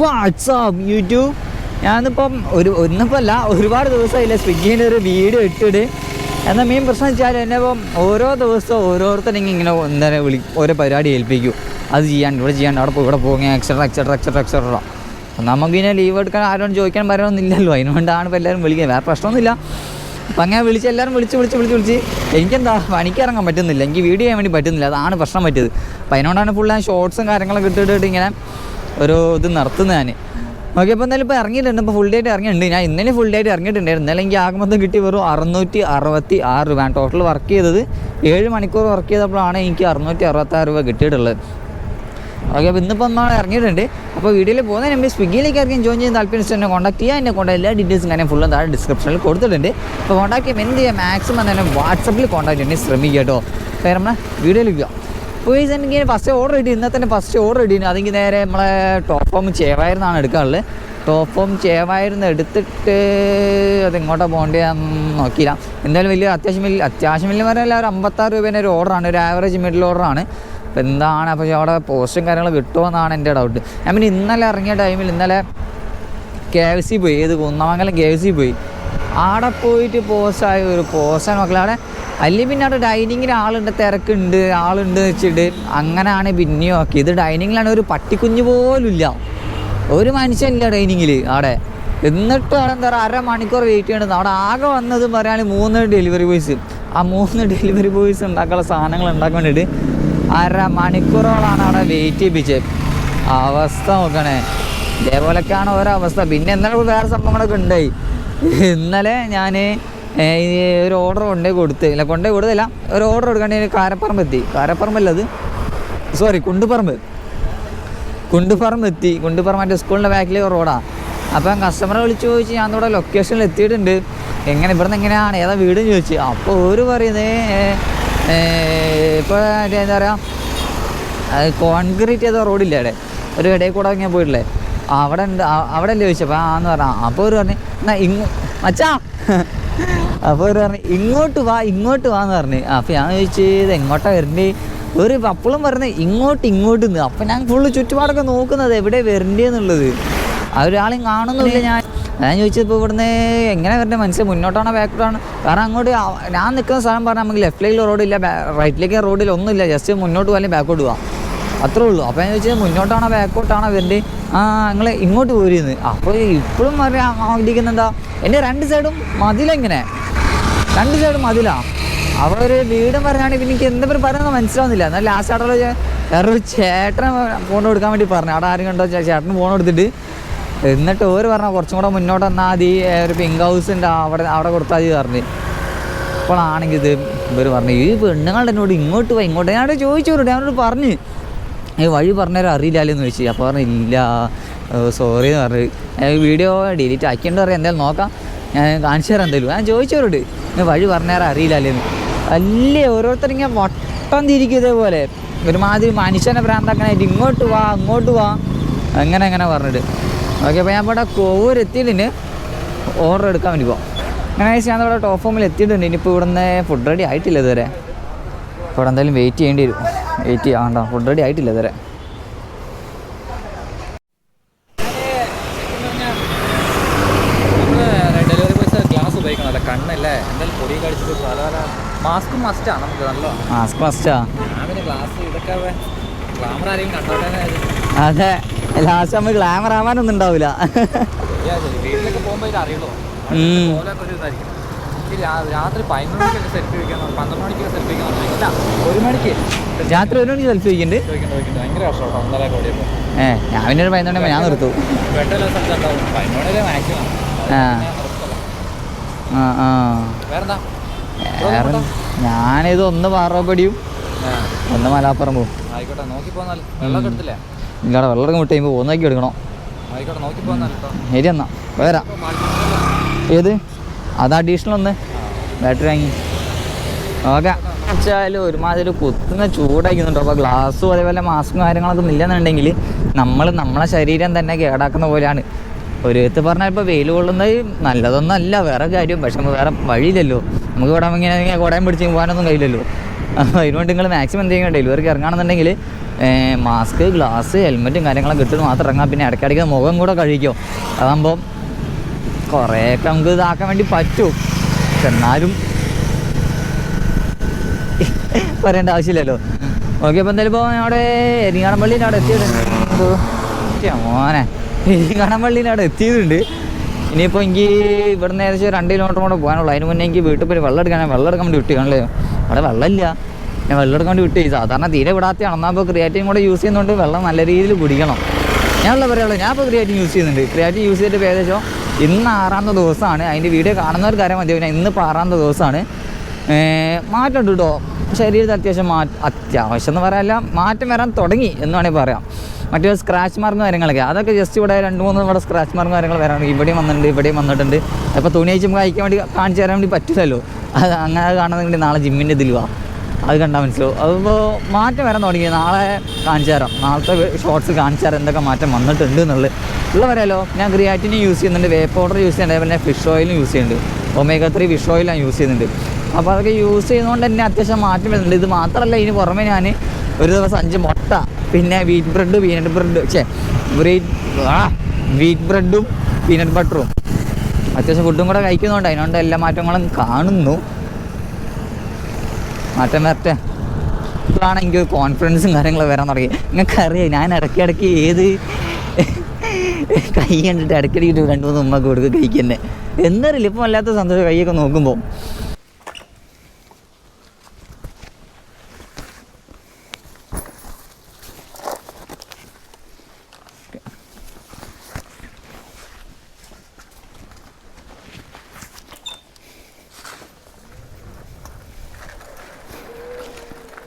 WhatsApp YouTube ഞാനിപ്പം ഒരു ഒന്നിപ്പല്ല ഒരുപാട് ദിവസമായില്ല സ്വിഗ്ഗീന്റെ ഒരു വീഡിയോ ഇട്ടിട്ട്. എന്നാൽ മെയിൻ പ്രശ്നം വെച്ചാൽ എന്നെ ഇപ്പം ഓരോ ദിവസവും ഓരോരുത്തരും ഇങ്ങനെ പറയുക വിളി ഓരോ പരിപാടി ഏൽപ്പിക്കും. അത് ചെയ്യാണ്ട് ഇവിടെ ചെയ്യാണ്ട് അവിടെ ഇവിടെ പോകുക എക്സട്ര എക്സട്ര എക്സട്ര എക്സട്ര നമുക്ക് ഇങ്ങനെ ലീവ് എടുക്കാൻ ആരോടും ചോദിക്കാൻ പറയാനൊന്നുമില്ലല്ലോ. അതിനുകൊണ്ടാണ് ഇപ്പോൾ എല്ലാവരും വിളിക്കുന്നത്. വേറെ പ്രശ്നമൊന്നുമില്ല. അപ്പം അങ്ങനെ വിളിച്ച് എല്ലാവരും വിളിച്ച് വിളിച്ച് വിളിച്ച് വിളിച്ച് എനിക്കെന്താ പണിക്കിറങ്ങാൻ പറ്റുന്നില്ല. എനിക്ക് വീഡിയോ ചെയ്യാൻ വേണ്ടി പറ്റുന്നില്ല. അതാണ് പ്രശ്നം പറ്റിയത്. അപ്പം അതിനോടാണ് ഫുൾ ഷോർട്സും കാര്യങ്ങളൊക്കെ ഇട്ടിട്ട് ഇങ്ങനെ ഒരു ഇത് നടത്തുന്നത് ഞാൻ ഓക്കെ അപ്പോൾ എന്തായാലും ഇപ്പോൾ ഇറങ്ങിയിട്ടുണ്ട്. ഇപ്പോൾ ഫുൾ ഡേറ്റ് ഇറങ്ങിയിട്ടുണ്ട്. ഞാൻ ഇന്നലെ ഫുൾ ഡേറ്റ് ഇറങ്ങിയിട്ടുണ്ടായിരുന്നു. ഇന്നലെ എനിക്ക് ആകുമ്പോൾ കിട്ടി വെറും അറുന്നൂറ്റി അറുപത്തി ആറ് രൂപ ടോട്ടൽ വർക്ക് ചെയ്തത് ഏഴ് മണിക്കൂർ വർക്ക് ചെയ്തപ്പോഴാണ് എനിക്ക് അറുന്നൂറ്റി അറുപത്താറ് രൂപ കിട്ടിയിട്ടുള്ളത്. ഓക്കെ അപ്പോൾ ഇന്നിപ്പോൾ ഒന്നാണ് ഇറങ്ങിയിട്ടുണ്ട്. അപ്പോൾ വീഡിയോയിൽ പോകുന്നതിന് മുമ്പ് സ്വിഗ്ഗിയിലേക്ക് ആർക്കും ജോയിൻ ചെയ്യാൻ താല്പര്യം എന്നെ കോൺടാക്ട് ചെയ്യുക. എന്നെ കൊണ്ട് എല്ലാ ഡീറ്റെയിൽസും ഞാൻ ഫുള്ളും താഴെ ഡിസ്ക്രിപ്ഷനിൽ കൊടുത്തിട്ടുണ്ട്. അപ്പോൾ കോൺടാക്ട് ചെയ്യുമ്പോൾ എന്ത് ചെയ്യുക മാക്സിമം തന്നെ വാട്സപ്പിൽ കോൺടാക്ട് ചെയ്യാൻ ശ്രമിക്കുക കേട്ടോ. അപ്പോൾ നമ്മളെ വീഡിയോയിലേക്ക് ഈ എനിക്ക് ഫസ്റ്റ് ഓർഡർ ഇട്ടി ഇന്നത്തെ തന്നെ ഫസ്റ്റ് ഓർഡർ ഇട്ടിരുന്നു അതെങ്കിൽ നേരെ നമ്മളെ ടോപ്പ് ഫോം ചേവായിരുന്നാണ് എടുക്കാറുള്ളത് ടോപ്പ് ഫോം ചേവായിരുന്നു എടുത്തിട്ട് അത് എങ്ങോട്ടാണ് പോകേണ്ടത് നോക്കിയില്ല. എന്തായാലും വലിയ അത്യാവശ്യം വലിയ അത്യാവശ്യം വലിയ പറഞ്ഞാൽ ഒരു അമ്പത്താറ് രൂപേന്റെ ഒരു ഓർഡറാണ് ഒരു ആവറേജ് മിഡിൽ ഓർഡറാണ് അപ്പോൾ എന്താണ്? അപ്പോൾ അവിടെ പോസ്റ്റും കാര്യങ്ങളും കിട്ടുമോ എന്നാണ് എന്റെ ഡൗട്ട് ഞാൻ പിന്നെ ഇന്നലെ ഇറങ്ങിയ ടൈമിൽ ഇന്നലെ കെ എഫ് സി പോയി. ഏത് കുന്നമംഗലം കെ എഫ് സി പോയി. ആടെ പോയിട്ട് പോസായ ഒരു പോസാണ് മക്കളെ അവിടെ അല്ലെങ്കിൽ പിന്നെ അവിടെ ഡൈനിങ്ങിന് ആളുണ്ട് തിരക്കുണ്ട് ആളുണ്ട് വെച്ചിട്ട് അങ്ങനെയാണ് പിന്നെയും ഒക്കെ ഇത് ഡൈനിങ്ങിലാണ് ഒരു പട്ടിക്കുഞ്ഞ് പോലും ഇല്ല ഒരു മനുഷ്യനില്ല ഡൈനിങ്ങിൽ അവിടെ എന്നിട്ട് അവിടെ എന്താ പറയുക അരമണിക്കൂർ വെയിറ്റ് ചെയ്യണമെന്ന് അവിടെ ആകെ വന്നത് പറയുകയാണെങ്കിൽ മൂന്ന് ഡെലിവറി ബോയ്സ് ആ മൂന്ന് ഡെലിവറി ബോയ്സ് ഉണ്ടാക്കാനുള്ള സാധനങ്ങൾ ഉണ്ടാക്കാൻ വേണ്ടിയിട്ട് അരമണിക്കൂറോളാണ് അവിടെ വെയിറ്റ് ചെയ്യിപ്പിച്ചത് അവസ്ഥ നോക്കണേ. ഇതേപോലൊക്കെയാണ് ഓരോ അവസ്ഥ. പിന്നെ ഇന്നലെ വേറെ സംഭവങ്ങളൊക്കെ ഉണ്ടായി? ഇന്നലെ ഞാൻ ഒരു ഓർഡർ കൊണ്ടേ കൊടുത്ത് ഇല്ല കൊണ്ടേ കൊടുത്തില്ല ഒരു ഓർഡർ കൊടുക്കാണ്ട് കാരപ്പറമ്പ് എത്തി. കാരപ്പറമ്പല്ല അത്. സോറി കുണ്ടുപറമ്പ്. കുണ്ടുപറമ്പ് എത്തി. കുണ്ടുപറമ്പ് മറ്റേ സ്കൂളിന്റെ ബാക്കിലെ റോഡാണ് അപ്പം കസ്റ്റമറെ വിളിച്ച് ചോദിച്ച് ഞാൻ ഇവിടെ ലൊക്കേഷനിൽ എത്തിയിട്ടുണ്ട്. എങ്ങനെ ഇവിടുന്ന് എങ്ങനെയാണ്? ഏതാ വീടെന്ന് ചോദിച്ചു. അപ്പോൾ ഒരു പറയുന്നത് ഇപ്പോൾ എന്താ പറയുക കോൺക്രീറ്റ് ചെയ്ത റോഡില്ലേ അവിടെ? ഒരു ഇടയിൽ കൂടെ ഇങ്ങനെ പോയിട്ടില്ലേ അവിടെ ഉണ്ട്. അവിടെ അല്ലേ ചോദിച്ചപ്പോൾ ആന്ന് പറഞ്ഞ. അപ്പോൾ ഒരു പറഞ്ഞു എന്നാ ഇങ്ങോ മച്ചാ. അപ്പോൾ ഒരു പറഞ്ഞു ഇങ്ങോട്ട് വാ ഇങ്ങോട്ട് വാ എന്ന് പറഞ്ഞു. അപ്പോൾ ഞാൻ ചോദിച്ചു ഇത് എങ്ങോട്ടാ വരണ്ടേ? ഒരു അപ്പോഴും പറഞ്ഞത് ഇങ്ങോട്ട് ഇങ്ങോട്ട് നിന്ന്. അപ്പം ഞാൻ ഫുള്ള് ചുറ്റുപാടൊക്കെ നോക്കുന്നത് എവിടെ വരണ്ടേന്നുള്ളത് ആ ഒരാളെയും കാണുന്നില്ല ഞാൻ. ഞാൻ ചോദിച്ചപ്പോൾ ഇവിടുന്ന് എങ്ങനെ വരണ്ട? മനസ്സിൽ മുന്നോട്ടാണോ ബാക്കോട്ടാണോ കാരണം അങ്ങോട്ട് ഞാൻ നിൽക്കുന്ന സ്ഥലം പറഞ്ഞാൽ നമുക്ക് ലെഫ്റ്റിലേക്ക് റോഡില്ല റൈറ്റിലേക്ക് റോഡിൽ ഒന്നുമില്ല. ജസ്റ്റ് മുന്നോട്ട് പോകാൻ ബാക്കോട്ട് പോവാം. അത്രേ ഉള്ളൂ. അപ്പോൾ ഞാൻ ചോദിച്ചത് മുന്നോട്ടാണോ ബാക്കോട്ടാണോ ആ നിങ്ങൾ ഇങ്ങോട്ട് പോരുന്ന്. അപ്പോൾ ഇപ്പോഴും അറിയാം ആഗ്രഹിക്കുന്ന എന്താ എന്റെ രണ്ട് സൈഡും മതിലെങ്ങനെ രണ്ട് സൈഡും മതിലാണ് അവിടെ ഒരു വീടും പറഞ്ഞാണ് പിന്നെ എനിക്ക് എന്താ പറയുക പറയുന്നത് മനസ്സിലാവുന്നില്ല എന്നാൽ ലാസ്റ്റ് അവിടെ വേറൊരു ചേട്ടനെ ഫോൺ കൊടുക്കാൻ വേണ്ടി പറഞ്ഞു. അവിടെ ആരും കണ്ടോ ചേട്ടൻ ഫോൺ കൊടുത്തിട്ട്. എന്നിട്ട് ഓര് പറഞ്ഞ കുറച്ചും കൂടെ മുന്നോട്ട് വന്നാൽ മതി. ഒരു പിങ്ക് ഹൗസ് ഉണ്ട്. അവിടെ അവിടെ കൊടുത്താൽ മതി പറഞ്ഞ്. അപ്പോഴാണെങ്കിൽ ഇത് ഇവർ പറഞ്ഞു ഈ പെണ്ണുങ്ങളുടെ എന്നോട് ഇങ്ങോട്ട് പോയി ഇങ്ങോട്ട്. ഞാനോട് ചോദിച്ചവരോട് ഞാനോട് പറഞ്ഞു ഈ വഴി പറഞ്ഞാലും അറിയില്ലല്ലോ എന്ന് ചോദിച്ചു. അപ്പോൾ പറഞ്ഞു ഇല്ല സോറി എന്ന് പറഞ്ഞു. വീഡിയോ ഡിലീറ്റ് ആക്കിയിട്ട് പറയാം. എന്തായാലും നോക്കാം. ഞാൻ കാണിച്ചു തരാം എന്തായാലും. ഞാൻ ചോദിച്ചവരോട് വഴി അറിയില്ലല്ലോ അല്ലേ ഓരോരുത്തരിങ്ങനെ വട്ടം തിരിക്കും ഇതേപോലെ. ഒരുമാതിരി മനുഷ്യനെ ഭ്രാന്താക്കാനായിട്ട് ഇങ്ങോട്ട് വാ അങ്ങോട്ട് വാ. അങ്ങനെ അങ്ങനെ പറഞ്ഞിട്ട്. ഓക്കെ അപ്പോൾ ഞാൻ ഇവിടെ കോവൂരെത്തിയിട്ടുണ്ട് ഓർഡർ എടുക്കാൻ വേണ്ടി പോകാം അങ്ങനെ ഞാൻ ഇവിടെ ടോപ്പ് ഫോമിൽ എത്തിയിട്ടുണ്ട്. ഇനിയിപ്പോൾ ഇവിടുന്ന് ഫുഡ് റെഡി ആയിട്ടില്ല ഇതുവരെ. അപ്പോൾ ഇവിടെ എന്തായാലും വെയിറ്റ് ചെയ്യേണ്ടി വരും. വെയിറ്റ് ചെയ്യാം വേണ്ട ഫുഡ് റെഡി ആയിട്ടില്ല ഇതുവരെ. ഡെലിവറി ബോയ്സ് ഗ്ലാസ് ഉപയോഗിക്കണമല്ല കണ്ണല്ലേ? എന്തായാലും പൊടി കഴിച്ചിട്ട് പല പല മാസ്ക് മസ്റ്റാണ് നമുക്ക് നല്ല. മാസ്ക് മസ്റ്റാ ഞാൻ പിന്നെ ഗ്ലാസ് ഇതൊക്കെ ഗ്ലാമർ ആരെയും കണ്ടോട്ടെ അതെ. ലാസ്റ്റ് നമ്മൾ ഗ്ലാമർ ആവാനൊന്നും ഉണ്ടാവില്ല വീട്ടിലൊക്കെ പോകുമ്പോൾ ഇത് അറിയുള്ളൂ. രാത്രി പതിനൊന്ന് മണിക്ക് സെറ്റ് വയ്ക്കാൻ പന്ത്രണ്ട് മണിക്ക് സെറ്റ് വയ്ക്കാൻ ഇല്ല ഒരു മണിക്ക്? രാത്രി ഒരു മണിക്ക് സെൽഫി വയ്ക്കുന്നുണ്ട് ഏ ഞാൻ പിന്നെ ഒരു പതിനൊന്ന് ഞാൻ നിർത്തു. ആ. വേറെ ഞാനിത് ഒന്ന് പാറപ്പടിയും ഒന്ന് മലാപ്പുറം പോകും ആയിക്കോട്ടെ നോക്കി പോന്നാൽ എടുത്തില്ലേ? വെള്ളം മുട്ട കഴിയുമ്പോൾ ഒന്നാക്കി എടുക്കണം? ആയിക്കോട്ടെ നോക്കി പോന്നാൽ ശരി എന്നാ വരാം. ഏത്? അത് അഡീഷണൽ ഒന്ന്. ബാറ്ററി വാങ്ങി. ഓക്കെ. വെച്ചാൽ ഒരുമാതിരി കുത്തുന്ന ചൂടായിരിക്കുന്നുണ്ടോ അപ്പോൾ ഗ്ലാസ്സും അതേപോലെ മാസ്കും കാര്യങ്ങളൊക്കെ ഇല്ലെന്നുണ്ടെങ്കിൽ നമ്മൾ നമ്മളെ ശരീരം തന്നെ കേടാക്കുന്ന പോലെയാണ്. ഒരു വിധത്ത് പറഞ്ഞാൽ ഇപ്പോൾ വെയിൽ കൊള്ളുന്നത് നല്ലതൊന്നും അല്ല വേറെ കാര്യം. പക്ഷെ നമുക്ക് വേറെ വഴിയില്ലല്ലോ. നമുക്ക് ഇവിടെ ഇങ്ങനെ കുടയും പിടിച്ച് പോകാനൊന്നും കഴിയില്ലല്ലോ. അപ്പോൾ അതിനുവേണ്ടി നിങ്ങൾ മാക്സിമം എന്ത് ചെയ്യുക? ഡെലിവറിക്ക് ഇറങ്ങുകയാണെന്നുണ്ടെങ്കിൽ മാസ്ക് ഗ്ലാസ് ഹെൽമെറ്റും കാര്യങ്ങളൊക്കെ ഇട്ടിട്ട് മാത്രം ഇറങ്ങാം പിന്നെ ഇടയ്ക്കിടയ്ക്ക് മുഖം കൂടെ കഴിക്കും അതാകുമ്പോൾ കുറേയൊക്കെ നമുക്ക് ഇതാക്കാൻ വേണ്ടി പറ്റും. എന്നാലും പറയേണ്ട ആവശ്യമില്ലല്ലോ. ഓക്കെ അപ്പോൾ എന്തായാലും ഇപ്പോൾ അവിടെ എരിങ്ങാണപ്പള്ളീന്റെ അവിടെ എത്തിയിട്ടുണ്ട്. മോനെ. എരിങ്ങാണപ്പള്ളീന്റെ അവിടെ എത്തിയതുണ്ട് ഇനിയിപ്പോൾ എനിക്ക് ഇവിടുന്ന് ഏകദേശം രണ്ട് കിലോമീറ്റർ കൂടെ പോകാനുള്ളൂ. അതിന് മുന്നേ എനിക്ക് വീട്ടിൽ പോയി വെള്ളം എടുക്കാൻ വെള്ളം എടുക്കാൻ വേണ്ടി വിട്ടു കാണല്ലേ അവിടെ വെള്ളമില്ല. ഞാൻ വെള്ളം എടുക്കാൻ വേണ്ടി വിട്ടു. സാധാരണ തീരെ വിടാത്ത എന്നാൽ ഇപ്പോൾ ക്രിയാറ്റിൻ കൂടെ യൂസ് ചെയ്യുന്നതുകൊണ്ട് വെള്ളം നല്ല രീതിയിൽ കുടിക്കണം. ഞാനുള്ള പറയുള്ളൂ ഞാൻ ഇപ്പോൾ ക്രിയാറ്റിൻ യൂസ് ചെയ്യുന്നുണ്ട്. ക്രിയാറ്റിൻ യൂസ് ചെയ്തിട്ട് ഏകദേശം ഇന്ന് ആറാമത്തെ ദിവസമാണ്. അതിന്റെ വീഡിയോ കാണുന്നവർക്ക് അറിയാൻ മതി. പിന്നെ ഇന്നിപ്പോൾ ആറാമത്തെ ദിവസമാണ്. മാറ്റമുണ്ട് കേട്ടോ ശരീരത്തിൽ അത്യാവശ്യം മാ അത്യാവശ്യം എന്ന് പറയാനല്ല മാറ്റം വരാൻ തുടങ്ങി എന്ന് വേണമെങ്കിൽ പറയാം. മറ്റേ സ്ക്രാച്ച് മാർക്കും കാര്യങ്ങളൊക്കെ. അതൊക്കെ ജസ്റ്റ് ഇവിടെ രണ്ട് മൂന്ന് ഇവിടെ സ്ക്രാച്ച് മാർക്കും കാര്യങ്ങൾ വരാറുണ്ട്. ഇവിടെയും വന്നിട്ടുണ്ട് ഇവിടെയും വന്നിട്ടുണ്ട്. അപ്പോൾ തുണി അയച്ച് നമുക്ക് അയക്കാൻ വേണ്ടി കാണിച്ചു തരാൻ വേണ്ടി പറ്റില്ലല്ലോ. അത് അങ്ങനെ വേണ്ടി നാളെ ജിമ്മിന്റെ ഇതിൽ വാ അത് കണ്ടാൽ മനസ്സിലാവും. അതിപ്പോൾ മാറ്റം വരാൻ തുടങ്ങി. നാളെ കാണിച്ചു തരാം. നാളത്തെ ഷോർട്സ് കാണിച്ചു തരാം. എന്തൊക്കെ മാറ്റം വന്നിട്ടുണ്ട് എന്നുള്ളത്. ഉള്ളവരല്ലോ ഞാൻ ക്രിയാറ്റിനും യൂസ് ചെയ്യുന്നുണ്ട്. വേ പൗഡർ യൂസ് ചെയ്യുന്നുണ്ട്. പിന്നെ ഫിഷ് ഓയിലും യൂസ് ചെയ്യുന്നുണ്ട്. ഒമേഗ ത്രീ ഫിഷ് ഓയിലാണ് യൂസ് ചെയ്യുന്നുണ്ട്. അപ്പോൾ അതൊക്കെ യൂസ് ചെയ്യുന്നതുകൊണ്ട് തന്നെ അത്യാവശ്യം മാറ്റം വരുന്നുണ്ട്. ഇത് മാത്രമല്ല ഇതിന് പുറമെ ഞാൻ ഒരു ദിവസം അഞ്ച് മുട്ട പിന്നെ വീറ്റ് ബ്രെഡ് പീനട്ട് ബ്രെഡ് ഛേ വീറ്റ് ബ്രെഡും പീനട്ട് ബട്ടറും അത്യാവശ്യം ഫുഡും കൂടെ കഴിക്കുന്നുണ്ട് അതിനോണ്ട് എല്ലാ മാറ്റങ്ങളും കാണുന്നു. മാറ്റം വരട്ടെ. ഇപ്പോഴാണ് എനിക്ക് കോൺഫിഡൻസും കാര്യങ്ങളും വരാൻ തുടങ്ങി. നിങ്ങൾക്ക് അറിയാം ഞാൻ ഇടയ്ക്ക് ഇടയ്ക്ക് ഏത് കൈ കണ്ടിട്ട് ഇടയ്ക്കിടയ്ക്ക് രണ്ട് മൂന്ന് ഉമ്മ കൊടുക്കുക കഴിക്കുന്നത് എന്നറിയില്ല ഇപ്പം വല്ലാത്ത സന്തോഷം കൈയൊക്കെ നോക്കുമ്പോൾ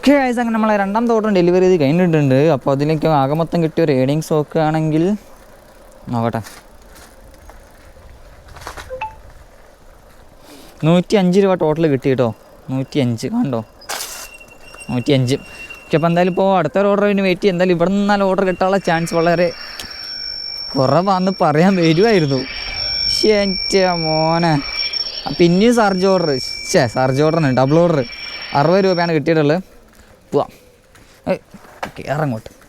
ഓക്കെ ആയത് അങ്ങനെ നമ്മളെ രണ്ടാം തോട്ടം ഡെലിവറി ചെയ്ത് കഴിഞ്ഞിട്ടുണ്ട്. അപ്പോൾ അതിലേക്ക് ആകെ മൊത്തം കിട്ടിയ ഒരു ഏണിങ്സ് നോക്കുകയാണെങ്കിൽ നോക്കട്ടെ. നൂറ്റി അഞ്ച് രൂപ ടോട്ടൽ കിട്ടി കേട്ടോ. നൂറ്റി അഞ്ച് കണ്ടോ? നൂറ്റി അഞ്ച് ഓക്കെ അപ്പോൾ എന്തായാലും ഇപ്പോൾ അടുത്ത ഒരു ഓർഡറിന് വെയിറ്റ് ചെയ്യും. എന്തായാലും ഇവിടെ നിന്നാലും ഓർഡർ കിട്ടാനുള്ള ചാൻസ് വളരെ കുറവാന്ന് പറയാൻ വരുമായിരുന്നു മോനെ. പിന്നെയും സർജ് ഓർഡർ ഛേ സർജ് ഓർഡറാണ് ഡബിൾ ഓർഡർ അറുപത് രൂപയാണ് കിട്ടിയിട്ടുള്ളത്. പോവാം. ഏയ് കയറങ്ങോട്ട്